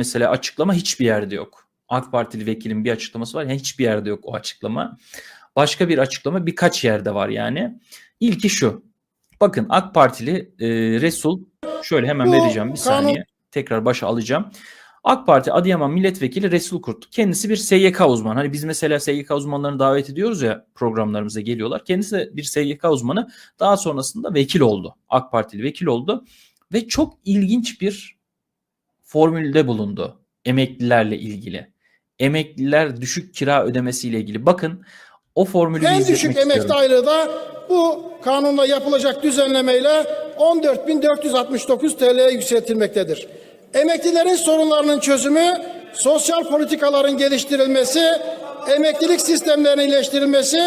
mesela açıklama hiçbir yerde yok. AK Partili vekilin bir açıklaması var. Yani hiçbir yerde yok o açıklama. Başka bir açıklama birkaç yerde var yani. İlki şu. Bakın AK Partili e, Resul şöyle hemen vereceğim bir saniye. Tekrar başa alacağım. AK Parti Adıyaman Milletvekili Resul Kurt. Kendisi bir SYK uzmanı. Hani biz mesela SYK uzmanlarını davet ediyoruz ya programlarımıza geliyorlar. Kendisi de bir SYK uzmanı. Daha sonrasında vekil oldu. AK Partili vekil oldu. Ve çok ilginç bir formülde bulundu. Emeklilerle ilgili. Emekliler düşük kira ödemesiyle ilgili. Bakın o formülü En düşük istiyorum. emekli aylığı da bu kanunla yapılacak düzenlemeyle 14.469 TL'ye yükseltilmektedir. Emeklilerin sorunlarının çözümü, sosyal politikaların geliştirilmesi, emeklilik sistemlerinin iyileştirilmesi,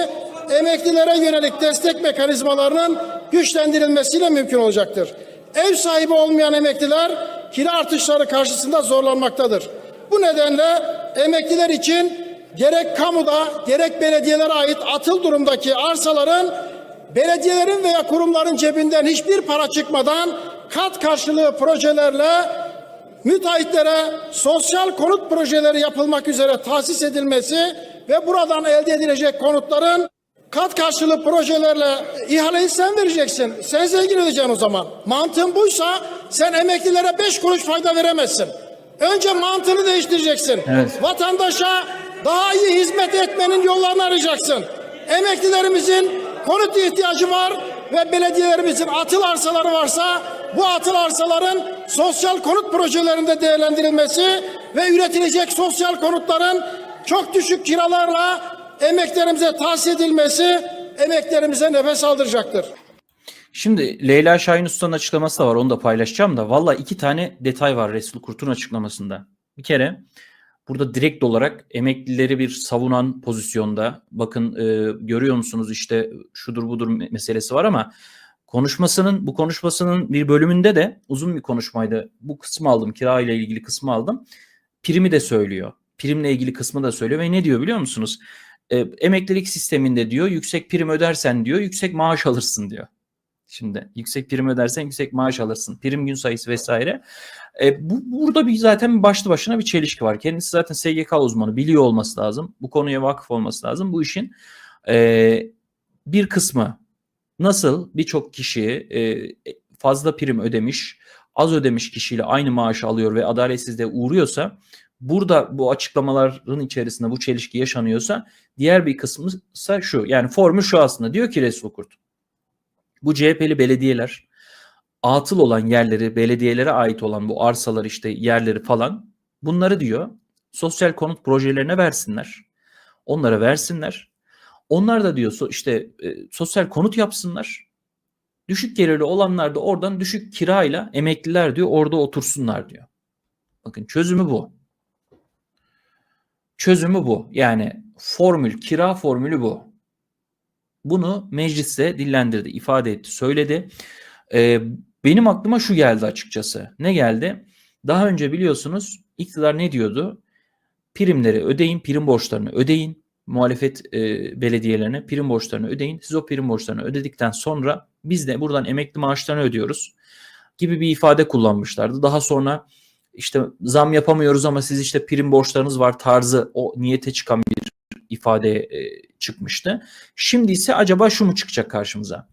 emeklilere yönelik destek mekanizmalarının güçlendirilmesiyle mümkün olacaktır. Ev sahibi olmayan emekliler kira artışları karşısında zorlanmaktadır. Bu nedenle emekliler için gerek kamuda gerek belediyelere ait atıl durumdaki arsaların belediyelerin veya kurumların cebinden hiçbir para çıkmadan kat karşılığı projelerle müteahhitlere sosyal konut projeleri yapılmak üzere tahsis edilmesi ve buradan elde edilecek konutların kat karşılığı projelerle ihaleyi sen vereceksin. Sen zengin edeceksin o zaman. Mantığın buysa sen emeklilere beş kuruş fayda veremezsin. Önce mantığını değiştireceksin. Evet. Vatandaşa daha iyi hizmet etmenin yollarını arayacaksın. Emeklilerimizin konut ihtiyacı var ve belediyelerimizin atıl arsaları varsa bu atıl arsaların sosyal konut projelerinde değerlendirilmesi ve üretilecek sosyal konutların çok düşük kiralarla emeklerimize tahsis edilmesi emeklerimize nefes aldıracaktır. Şimdi Leyla Şahin Usta'nın açıklaması da var onu da paylaşacağım da valla iki tane detay var Resul Kurt'un açıklamasında. Bir kere burada direkt olarak emeklileri bir savunan pozisyonda bakın e, görüyor musunuz işte şudur budur me- meselesi var ama konuşmasının bu konuşmasının bir bölümünde de uzun bir konuşmaydı. Bu kısmı aldım kira ile ilgili kısmı aldım. Primi de söylüyor. Primle ilgili kısmı da söylüyor ve ne diyor biliyor musunuz? E, emeklilik sisteminde diyor yüksek prim ödersen diyor yüksek maaş alırsın diyor. Şimdi yüksek prim ödersen yüksek maaş alırsın. Prim gün sayısı vesaire. E, bu burada bir zaten başlı başına bir çelişki var. Kendisi zaten SGK uzmanı biliyor olması lazım. Bu konuya vakıf olması lazım. Bu işin e, bir kısmı nasıl birçok kişi e, fazla prim ödemiş, az ödemiş kişiyle aynı maaşı alıyor ve adaletsizliğe uğruyorsa burada bu açıklamaların içerisinde bu çelişki yaşanıyorsa diğer bir kısmı ise şu. Yani formül şu aslında. Diyor ki Resul Kurt bu CHP'li belediyeler atıl olan yerleri, belediyelere ait olan bu arsalar işte yerleri falan bunları diyor sosyal konut projelerine versinler. Onlara versinler. Onlar da diyor işte e, sosyal konut yapsınlar. Düşük gelirli olanlar da oradan düşük kirayla emekliler diyor orada otursunlar diyor. Bakın çözümü bu. Çözümü bu. Yani formül, kira formülü bu. Bunu mecliste dillendirdi, ifade etti, söyledi. Ee, benim aklıma şu geldi açıkçası. Ne geldi? Daha önce biliyorsunuz iktidar ne diyordu? Primleri ödeyin, prim borçlarını ödeyin. Muhalefet e, belediyelerine prim borçlarını ödeyin. Siz o prim borçlarını ödedikten sonra biz de buradan emekli maaşlarını ödüyoruz gibi bir ifade kullanmışlardı. Daha sonra işte zam yapamıyoruz ama siz işte prim borçlarınız var tarzı o niyete çıkan bir ifade e, çıkmıştı. Şimdi ise acaba şu mu çıkacak karşımıza?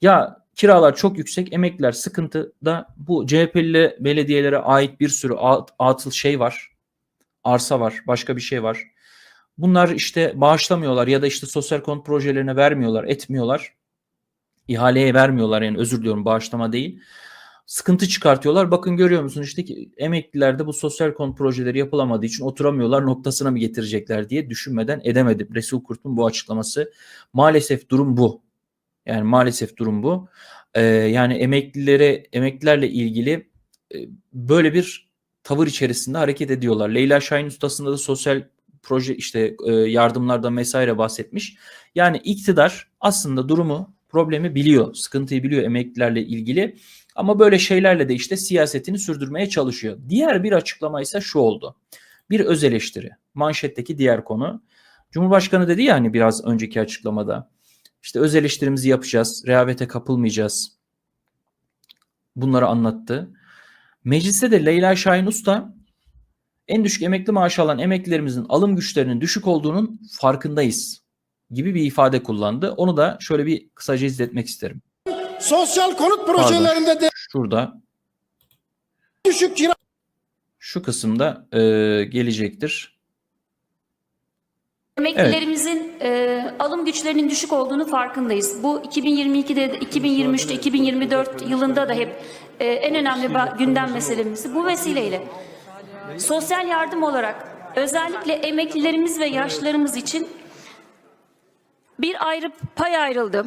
Ya kiralar çok yüksek, emekliler sıkıntıda. Bu CHP'li belediyelere ait bir sürü at- atıl şey var. Arsa var, başka bir şey var. Bunlar işte bağışlamıyorlar ya da işte sosyal konut projelerine vermiyorlar, etmiyorlar. İhaleye vermiyorlar yani özür diliyorum bağışlama değil. Sıkıntı çıkartıyorlar. Bakın görüyor musun işte ki emeklilerde bu sosyal konut projeleri yapılamadığı için oturamıyorlar noktasına mı getirecekler diye düşünmeden edemedim. Resul Kurt'un bu açıklaması. Maalesef durum bu. Yani maalesef durum bu. Ee, yani emeklilere emeklilerle ilgili e, böyle bir tavır içerisinde hareket ediyorlar. Leyla Şahin ustasında da sosyal proje işte e, yardımlardan vesaire bahsetmiş. Yani iktidar aslında durumu, problemi biliyor, sıkıntıyı biliyor emeklilerle ilgili. Ama böyle şeylerle de işte siyasetini sürdürmeye çalışıyor. Diğer bir açıklama ise şu oldu. Bir öz eleştiri. Manşetteki diğer konu. Cumhurbaşkanı dedi ya hani biraz önceki açıklamada. İşte öz eleştirimizi yapacağız, rehavete kapılmayacağız. Bunları anlattı. Mecliste de Leyla Şahin Usta En düşük emekli maaşı alan emeklilerimizin alım güçlerinin düşük olduğunun farkındayız gibi bir ifade kullandı. Onu da şöyle bir kısaca izletmek isterim. Sosyal konut projelerinde de Şurada düşük kira şu kısımda e, gelecektir. Emeklilerimizin e, alım güçlerinin düşük olduğunu farkındayız. Bu 2022'de, de, 2023'te, 2024 yılında da hep e, en önemli gündem meselemiz. Bu vesileyle sosyal yardım olarak özellikle emeklilerimiz ve yaşlılarımız için bir ayrı pay ayrıldı.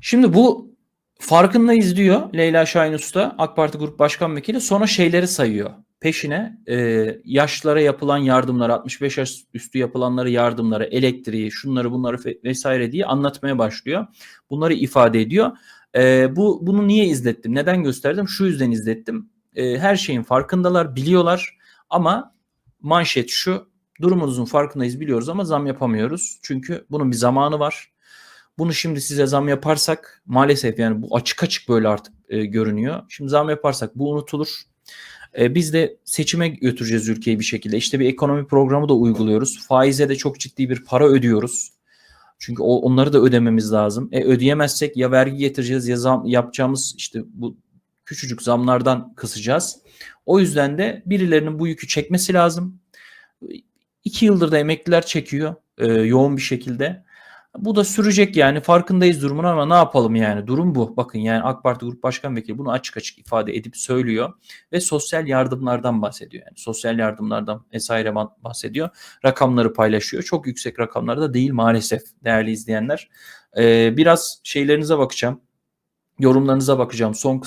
Şimdi bu farkındayız diyor Leyla Şahin Usta AK Parti Grup Başkan Vekili sonra şeyleri sayıyor. Peşine e, yaşlılara yapılan yardımları 65 yaş üstü yapılanları yardımları elektriği şunları bunları vesaire diye anlatmaya başlıyor. Bunları ifade ediyor. E, bu Bunu niye izlettim neden gösterdim şu yüzden izlettim. E, her şeyin farkındalar biliyorlar ama manşet şu durumunuzun farkındayız biliyoruz ama zam yapamıyoruz. Çünkü bunun bir zamanı var. Bunu şimdi size zam yaparsak maalesef yani bu açık açık böyle artık e, görünüyor. Şimdi zam yaparsak bu unutulur. E, biz de seçime götüreceğiz ülkeyi bir şekilde. İşte bir ekonomi programı da uyguluyoruz. Faize de çok ciddi bir para ödüyoruz. Çünkü o, onları da ödememiz lazım. E, ödeyemezsek ya vergi getireceğiz ya zam yapacağımız işte bu küçücük zamlardan kısacağız. O yüzden de birilerinin bu yükü çekmesi lazım. İki yıldır da emekliler çekiyor e, yoğun bir şekilde. Bu da sürecek yani farkındayız durumun ama ne yapalım yani durum bu. Bakın yani AK Parti Grup Başkan Vekili bunu açık açık ifade edip söylüyor ve sosyal yardımlardan bahsediyor. Yani sosyal yardımlardan vesaire bahsediyor. Rakamları paylaşıyor. Çok yüksek rakamlar da değil maalesef değerli izleyenler. Ee, biraz şeylerinize bakacağım. Yorumlarınıza bakacağım. Son